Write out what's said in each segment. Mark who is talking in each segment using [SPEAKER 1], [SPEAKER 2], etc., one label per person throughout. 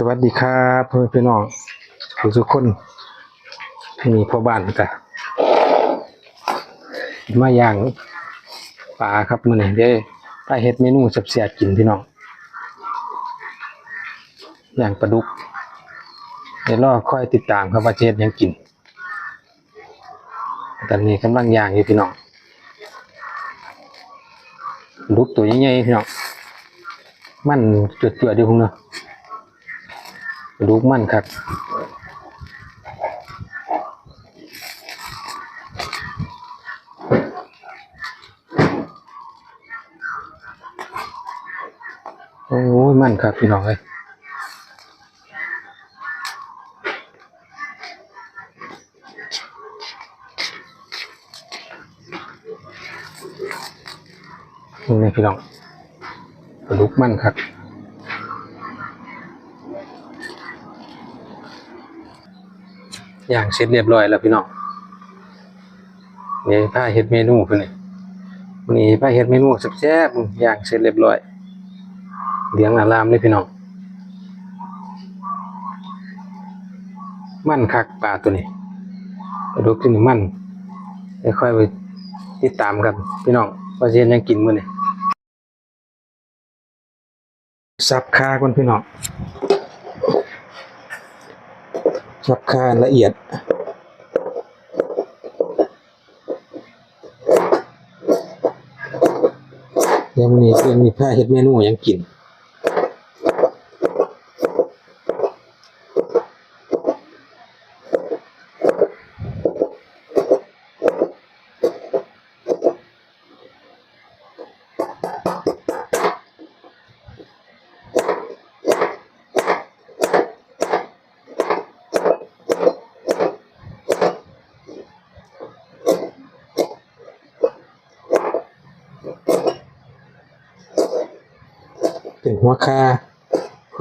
[SPEAKER 1] สวัสดีครับเพื่อนพี่น้องทุกคนมีพ่อบ้านกันมาย่างปลาครับมื้อนี้เด้ไปเฮ็ดเมนูแซ่บๆกินพี่น้องอย่างปลาดุกเดี๋ยวรอค่อยติดตามครับว่าเฮ็ดยังกินตอนนี้กำลังย่างอยู่พี่น้องลาดุกตัวใหญ่ๆพี่น้องมันจุดๆอยู่พุ่นเนาะ ลูกมันครับโอ้ยมันครับพี่น้องเลยนี่พี่น้องลูกมันครับ อย่างเสร็จเรียบร้อยแล้วพี่น้องนี่ผ้าเฮ็ดเมนูเพิ่นนี่วันนี้ผ้าเฮ็ดเมนูแซ่บๆย่างเสร็จเรียบร้อยเลี้ยงอารามเลยพี่น้อง มันคักปลาตัวนี้ปลาดุกตัวนี้มันค่อยไปติดตามกันพี่น้องว่าจะเฮ็ดหยังกินมื้อนี้สับคาก่อนพี่น้อง รับค่าละเอียดเดี๋ยวมันนี้เรื่องมีผ้าเฮ็ดเมนูยังกิน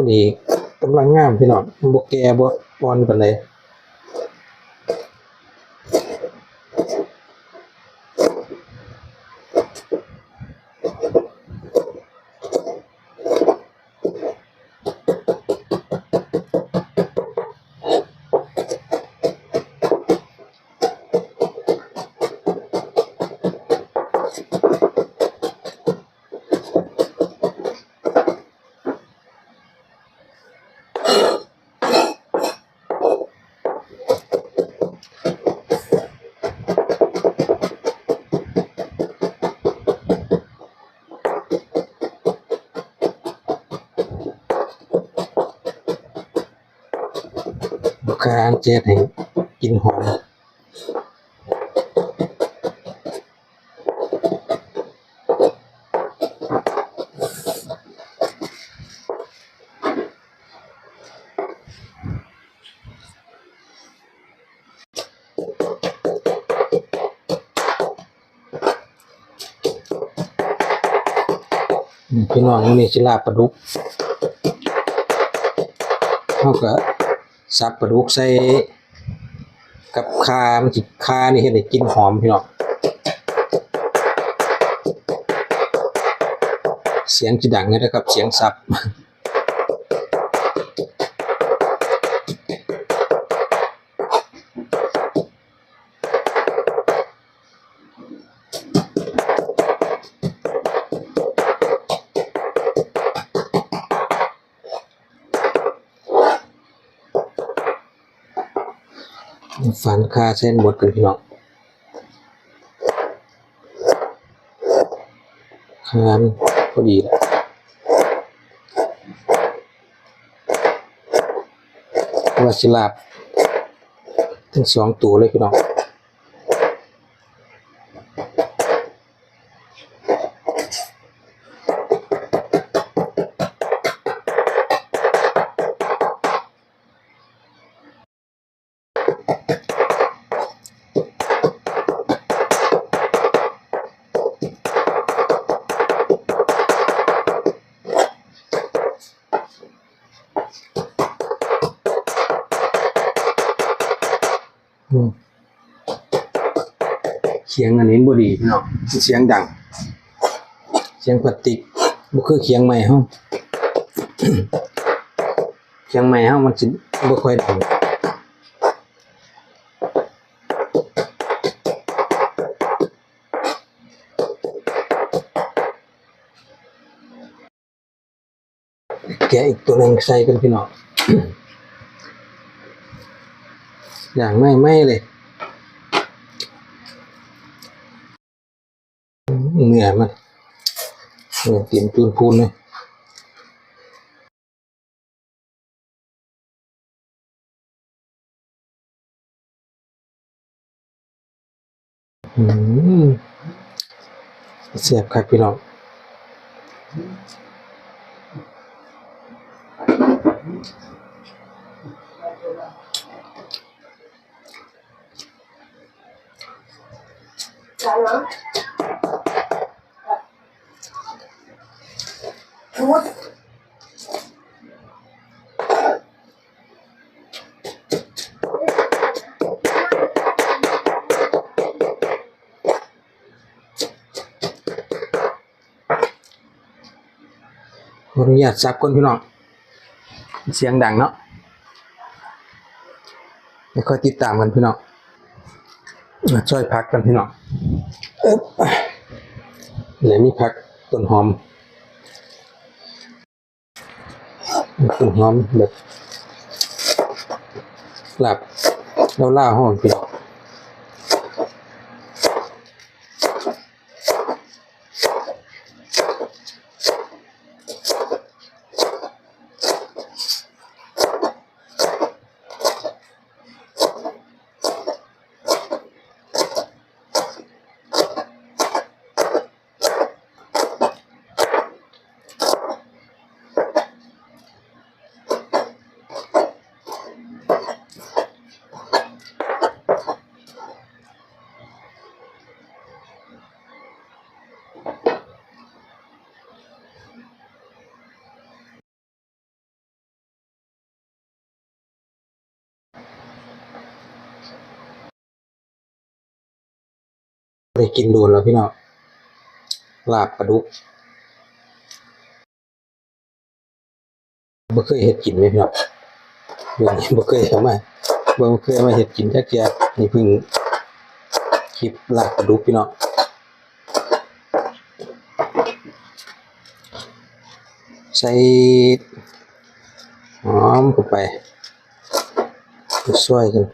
[SPEAKER 1] คนนี้กำลังงามพี่น้องบกแก่บ่อ่อลปันเลย วคาอันเจ็ดให้กินหอมพี่น้องนี้สิลาปลาดุกเฮาก็ สับปลาดุกใส่กับคามันจิคานี่เฮ็ดให้กินหอมพี่น้องเสียงจะดังเลยนะครับ เสียงสับ ฝันคาเส้นบดกันพี่น้องคานพอดีแหละวาสิลาบทั้งสองตัวเลยพี่น้อง เสียงอันนี้บ่ดีพี่น้องเสียงดัง เสียงพลาสติกบ่คือเสียงใหม่เฮาเชียงใหม่เฮามันสิบ่ค่อยดังแกะอีกตัวหนึงใส่กันพี่น้องอย่างไม่ไม่เลยอืม เหนื่อยมันเหนื่อยเตรียมจูนพูนเลยอืมเสียบครับพี่น้อง ขออนุญาตซับก่อนพี่น้อง เสียงดังเนาะไม่ค่อยติดตามกันพี่น้องมาช่วยพักกันพี่น้องเอ๊บไหนมีพักต้นหอม ต้น หอมแบบหลับเล้วล่าห้องกิน กินโดนแล้วพี่น้องลาบปลาดุกบ่เคยเฮ็ดกินเลยพี่น้องเรื่องนี้บ่เคยเอามาบ่เคยเอามาเฮ็ดกินจักเที่ยนี่เพิ่งคลิปลาบปลาดุกพี่น้องใส่หอมเข้าไปช่วยกัน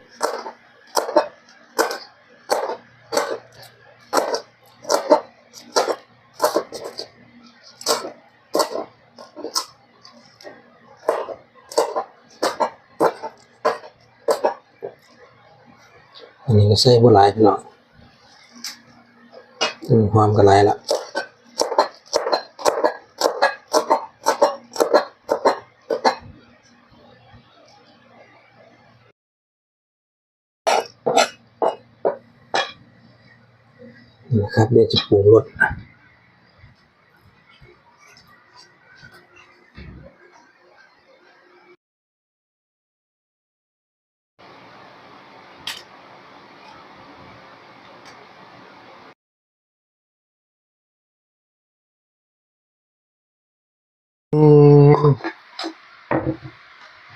[SPEAKER 1] ก็ใส่บัวลายพี่น้องอืมหอมก็หลายละนะครับเดี๋ยวจะปรุงรส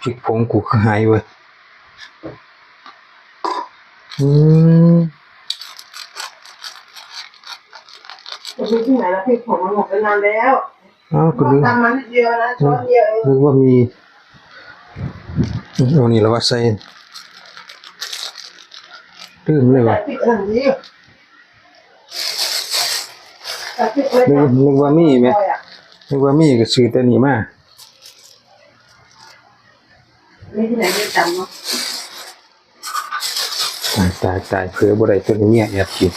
[SPEAKER 1] ริกผงกูหายเว้ยอืม
[SPEAKER 2] จะไปที่ไหนแล้วพริกผงมันหมดไปนานแล้ว
[SPEAKER 1] อ้าวก็นึก
[SPEAKER 2] ทำมันดเดียวนะช้อนเดียวเอง
[SPEAKER 1] นึกว่ามีเอานี่แล้วว่าใส่ลืมเลยว่ะ
[SPEAKER 2] พริกอันนี้แต่พริกเล็ก
[SPEAKER 1] นึกนึกว่ามีไหมนึกว่ามีก็ซื้อแต่นี่มา
[SPEAKER 2] มีที่ไหนไม่จำเนาะ
[SPEAKER 1] ตายตายตายเผื่อบ่ได้ตัวนี้เนี่ยแอบกิน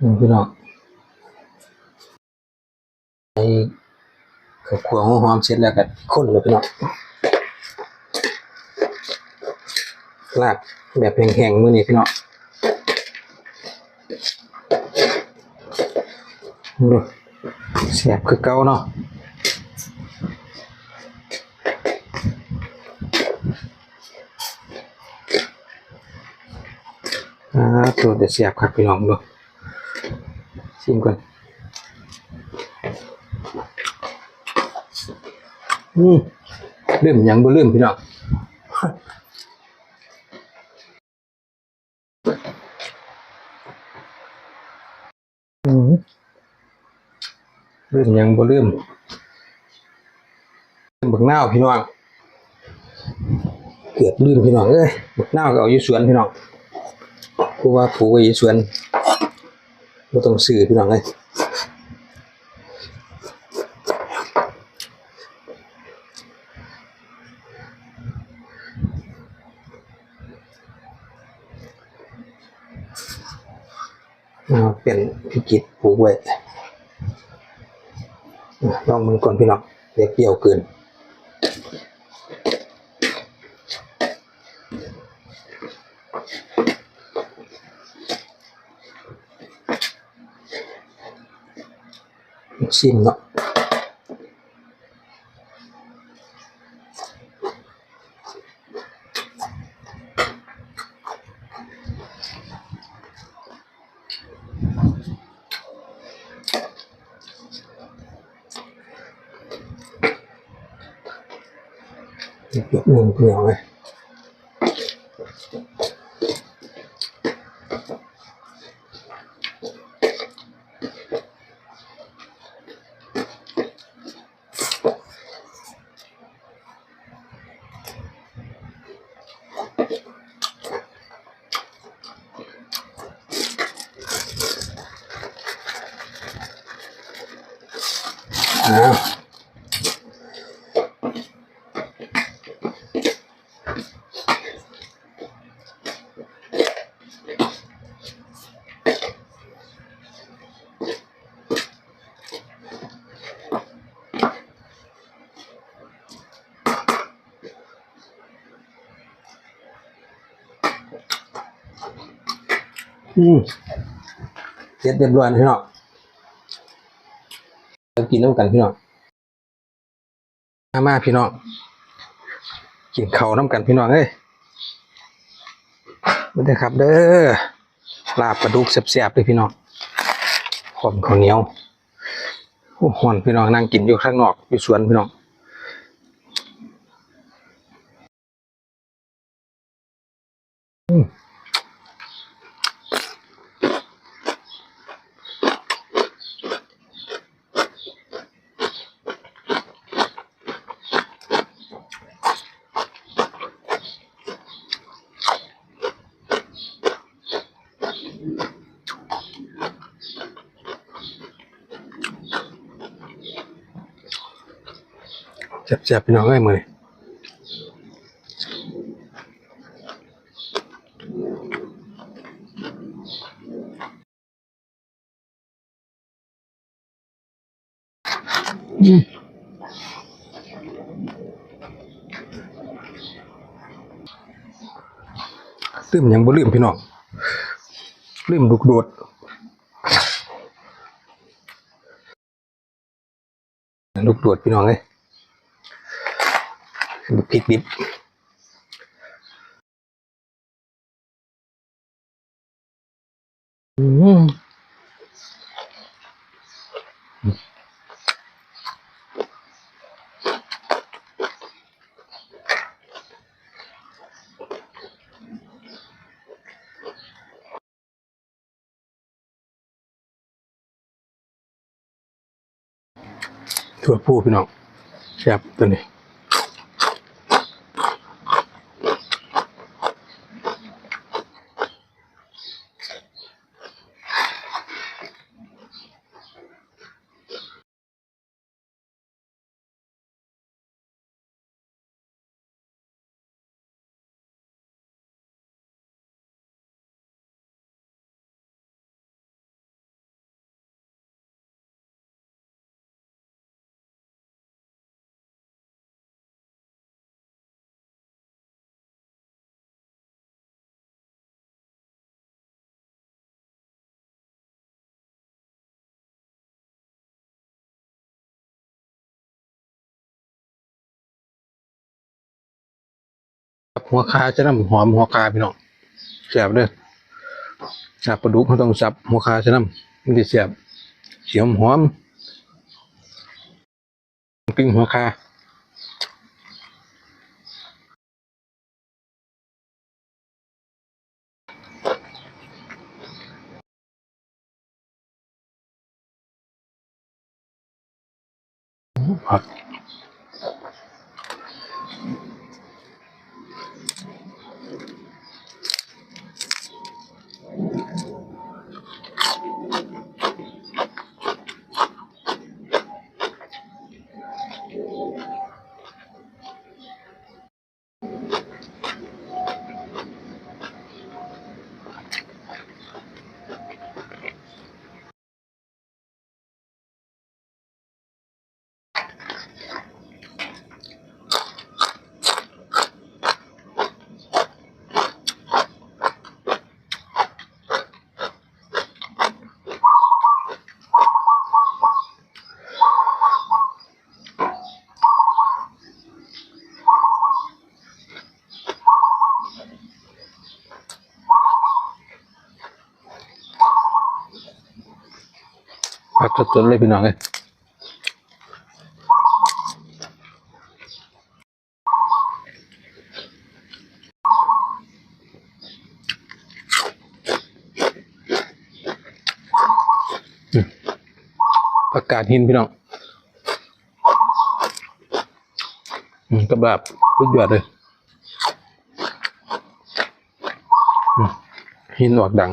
[SPEAKER 1] อืมพี่น้องไอ้ข้วคั่วหอมเสร็จแล้วก็คนเลยพี่น้อง ลาบแบบแห้งๆมือนี้พี่น้องดูแซ่บคือเก่าเนาะตัวเดี๋ยวเสียบครับพี่น้องดูชิมก่อนอืมเริ่มยังบ่เริ่มพี่น้อง อืม เริ่มยังบ่เริ่มเริ่มบักนาพี่น้อง เกือบลืมพี่น้องเอ้ยบักหน้าก็เอาอยู่สวนพี่น้องเพราะว่าปลูกไว้อยู่สวนบ่ต้องซื้อพี่น้องเอ้ยเอาเป็นพิกิจปลูกไว้ ลองมือก่อนพี่น้องเดี๋ยวเปรี้ยวเกินชิมเนาะอีกยกหนึ่งเปลี่ยวเลย อ้ เสร็จเรียบร้อยพี่น้องเรากินน้ำกันพี่น้องมามาพี่น้องกินข้าวน้ำกันพี่น้องเอ้ยมาเด้อครับเด้อลาบปลาดุกแซ่บๆเลยพี่น้องหอมข้าวเหนียวโอ้หอนพี่น้องนั่งกินอยู่ข้างนอกอยู่สวนพี่น้องอืม แซ่บพี่น้องเอ้ยมืออืมลืมยังบ่ลืมพี่น้องลืมลูกโดดลูกโดดพี่น้องเอ้ย พริกดิบอืมถั่วพูพี่น้องแซ่บตัวนี้ หัวคาจะน้ำหอมหัวคาพี่น้องแซ่บเด้อลาบปลาดุกเขาต้องสับหัวคาใช่น้ำมันจะเสียบเสียมหอมปิ้งหัวคาผัก สดๆเลยพี่น้องเลยอืมผักกาดหินพี่น้องกระบาบสุดยอดเลย หินออกดัง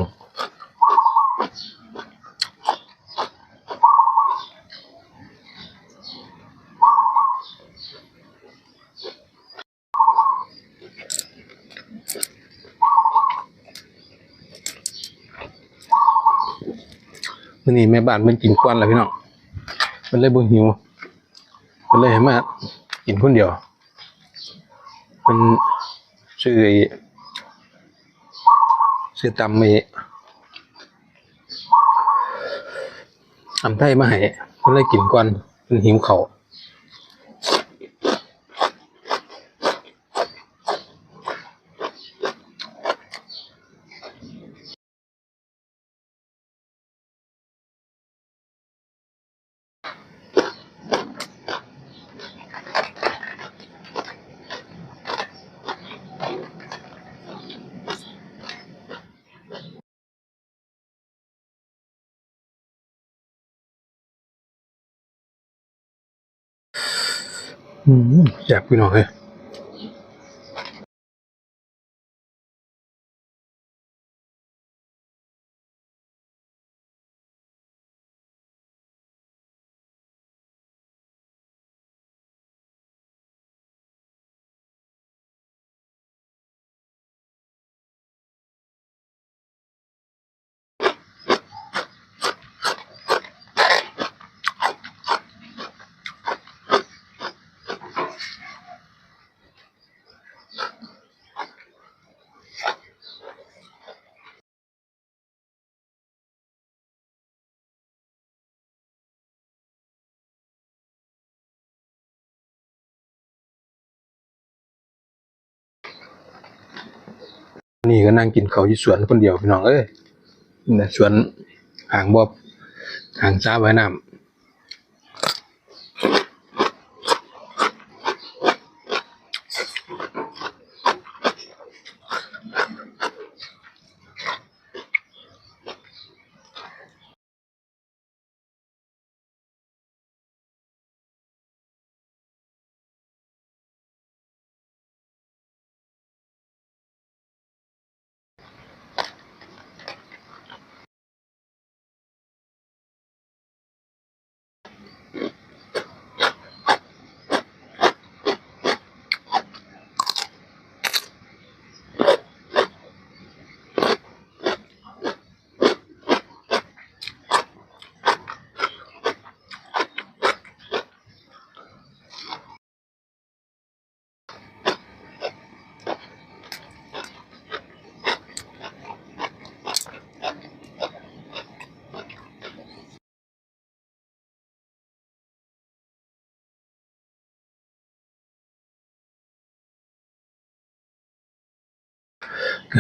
[SPEAKER 1] วันนี้แม่บ้านมันกินกวนแล้วพี่น้องมันเลยบ่หิวมันเลยเห้มากินคนเดียว มันซื้อซื้อตำไม่ทำไทยมาให้มันเลยกินควันมันหิวเขาว อยากพี่น้องเลย นี่ก็นั่งกินเขาวอยู่สวนคนเดียวพี่น้องเอ้ยนี่นะสวนห่างบอบห่างจ้าไว้น้ำ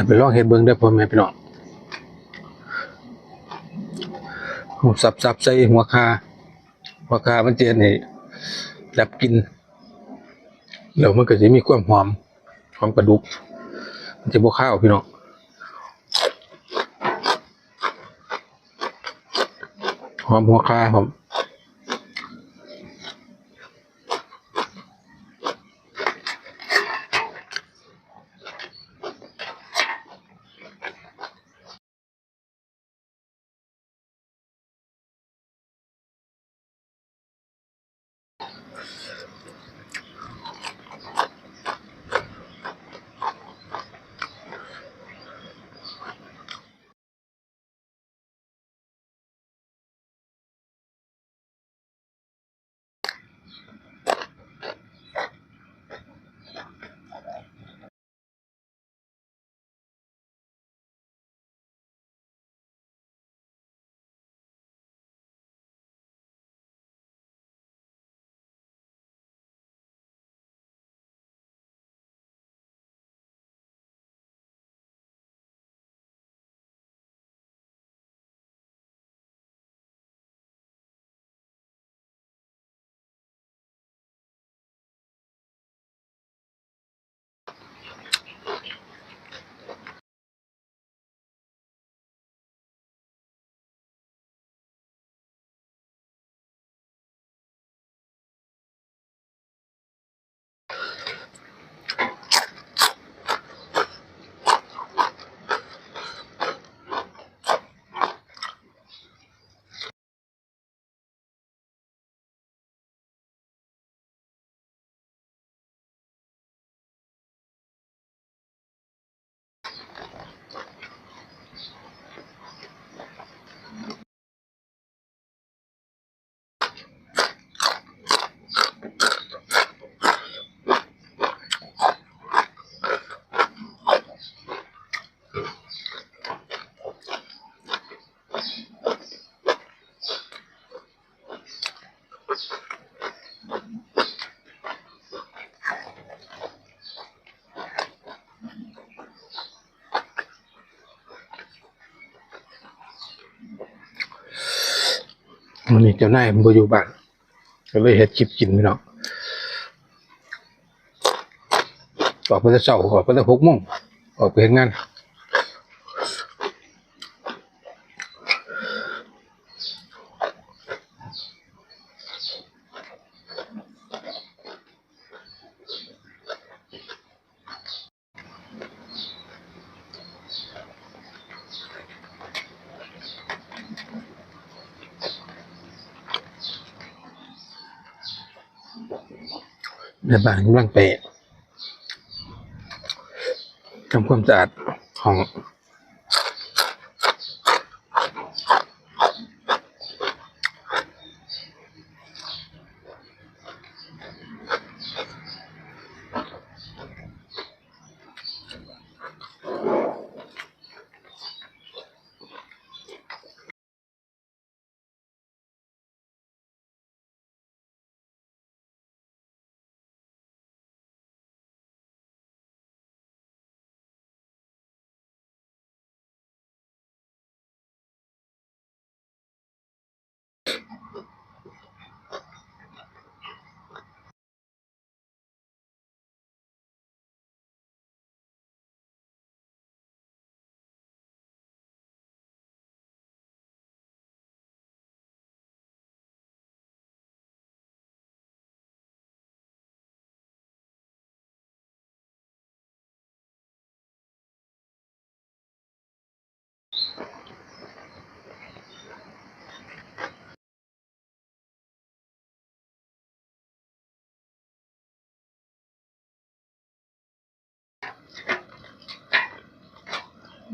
[SPEAKER 1] ไปลองเห็ดเบิ้งได้พ่อแม่พี่น้องสับสับใส่หัวคาหัวคามันเจนให้ดับกินแล้วมันก็จะมีความหอมหอมกระดูก มันจะบวข้าวพี่น้องหอมหัวคาหอม เจ้านายมันบ่อยู่บ้านก็เลยเห็ดคลิปกินพี่น้องออกไปแต่เช้าออกไปแต่หกโมงออกไปเห็นงาน แม่บ้านกำลังไปทำความสะอาดห้อง พา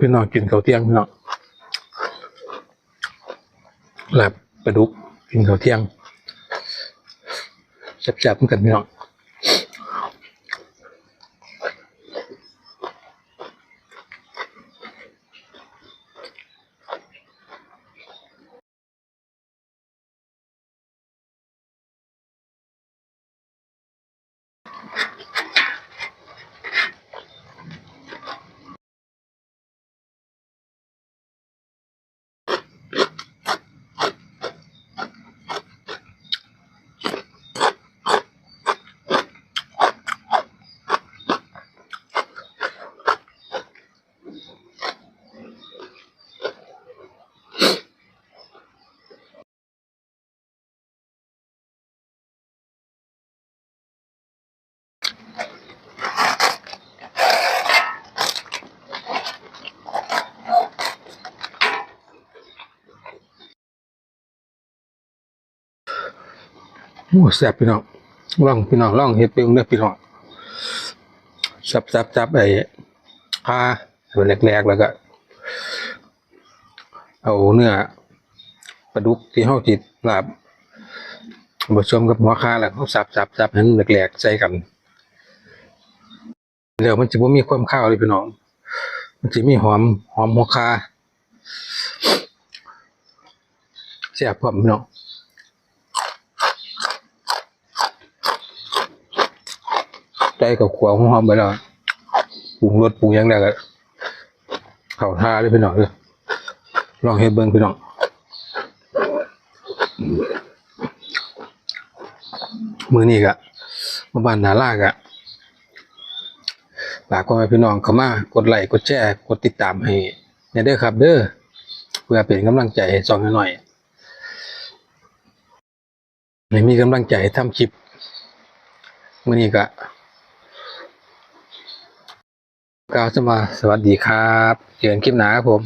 [SPEAKER 1] พี่น้องกินข้าวเที่ยงพี่น้องหลับปลาดุกกินข้าวเที่ยงแซ่บๆเหมือนกันพี่น้อง โอ้แซ่บพี่น้องลองพี่น้องลองเฮ็ดไปเบิ่งเด้อพี่น้องซับซับซับไอ้ปลาส่วนแรกๆแล้วก็ เอาเนื้อปลาดุกที่เฮาจิตลาบผสมกับหัวคาแล้วเฮาสับสับสับให้นแหลกๆใส่กันแล้วมันจะบ่มีความข้าวเลยพี่น้อง มันจะมีหอมหอมหัวคาแซ่บพร้อมพี่น้อง ใจ กับขวหอมไปแล้วปรุงรสปรุงหยังได้ก็เข้าท่าเลยพี่น้องเด้อลองเฮ็ดเบิ่งพี่น้องมือนี้ก็มาบ้านนาลากอะฝากพ่อแม่พี่น้องเข้ามากดไลค์กดแชร์กดติดตามให้เนี่ยเด้อครับ เด้อเพื่อเป็นกำลังใจให้ช่องหน่อยให้มีกำลังใจทำคลิปมือนี้ก็ กล่าวจะมาสวัสดีครับเจอกันคลิปหนาครับผม